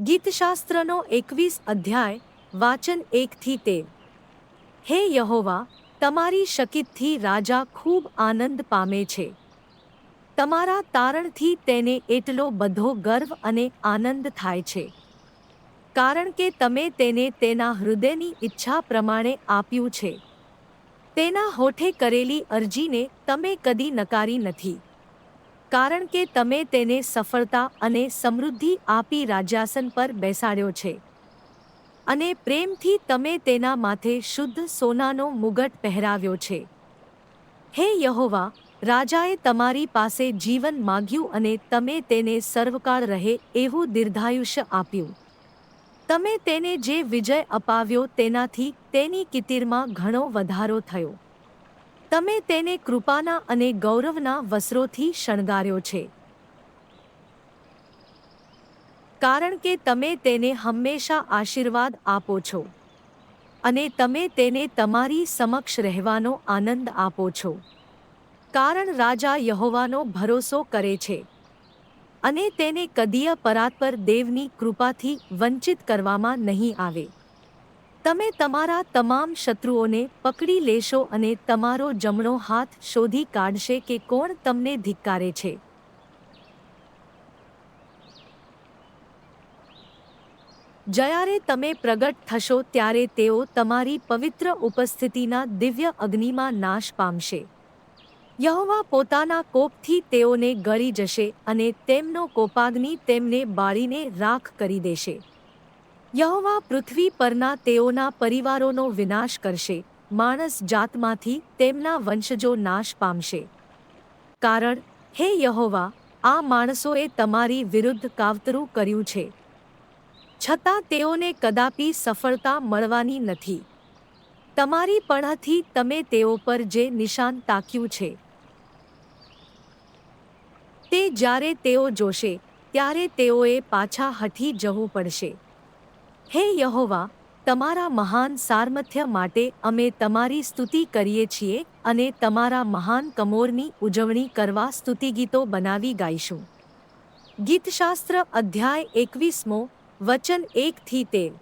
ગીતશાસ્ત્રનો એકવીસ અધ્યાય, વાચન એકથી તેર. હે યહોવા, તમારી શકિતથી રાજા ખૂબ આનંદ પામે છે. તમારા તારણથી તેને એટલો બધો ગર્વ અને આનંદ થાય છે. કારણ કે તમે તેને તેના હૃદયની ઈચ્છા પ્રમાણે આપ્યું છે. તેના હોઠે કરેલી અરજીને તમે કદી નકારી નથી. કારણ કે તમે તેને સફળતા અને સમૃદ્ધિ આપી રાજ્યાસન પર બેસાડ્યો છે. અને પ્રેમથી તમે તેના માથે શુદ્ધ સોનાનો મુગટ પહેરાવ્યો છે. હે યહોવા, રાજાએ તમારી પાસે જીવન માગ્યું અને તમે તેને સર્વકાળ રહે એવું દીર્ઘાયુષ્ય આપ્યું. તમે તેને જે વિજય અપાવ્યો તેનાથી તેની કિતિરમાં ઘણો વધારો થયો. તમે તેને કૃપાના અને ગૌરવના વસ્ત્રોથી શણગાર્યો છે. કારણ કે તમે તેને હંમેશા આશીર્વાદ આપો છો અને તમે તેને તમારી સમક્ષ રહેવાનો આનંદ આપો છો. કારણ રાજા યહોવાનો ભરોસો કરે છે અને તેને કદીય પરાત્પર દેવની કૃપાથી વંચિત કરવામાં નહીં આવે. તમે તમારા તમામ શત્રુઓને પકડી લેશો અને તમારો જમણો હાથ શોધી કાઢશે કે કોણ તમને ધિક્કારે છે. જ્યારે તમે પ્રગટ થશો ત્યારે તેઓ તમારી પવિત્ર ઉપસ્થિતિના દિવ્ય અગ્નિમાં નાશ પામશે. યહોવા પોતાના કોપથી તેઓને ગળી જશે અને તેમનો કોપાગ્નિ તેમને બાળીને રાખ કરી દેશે. યહોવા પૃથ્વી પરના તેઓના પરિવારોનો વિનાશ કરશે. માણસ જાતમાંથી તેમના વંશજો નાશ પામશે. કારણ, હે યહોવા, આ માણસોએ તમારી વિરુદ્ધ કાવતરું કર્યું છે. છતાં તેઓને કદાપી સફળતા મળવાની નથી. તમારી પણથી તમે તેઓ પર જે નિશાન તાક્યું છે, તે જ્યારે તેઓ જોશે, ત્યારે તેઓએ પાછા હઠી જવું પડશે. હે યહોવા, તમારા મહાન સારમથ્ય માટે અમે તમારી સ્તુતિ કરીએ છીએ અને તમારા મહાન કમોરની ઉજવણી કરવા સ્તુતિગીતો બનાવી ગાઈશું. ગીતશાસ્ત્ર અધ્યાય એકવીસમો, વચન એકથી તેર.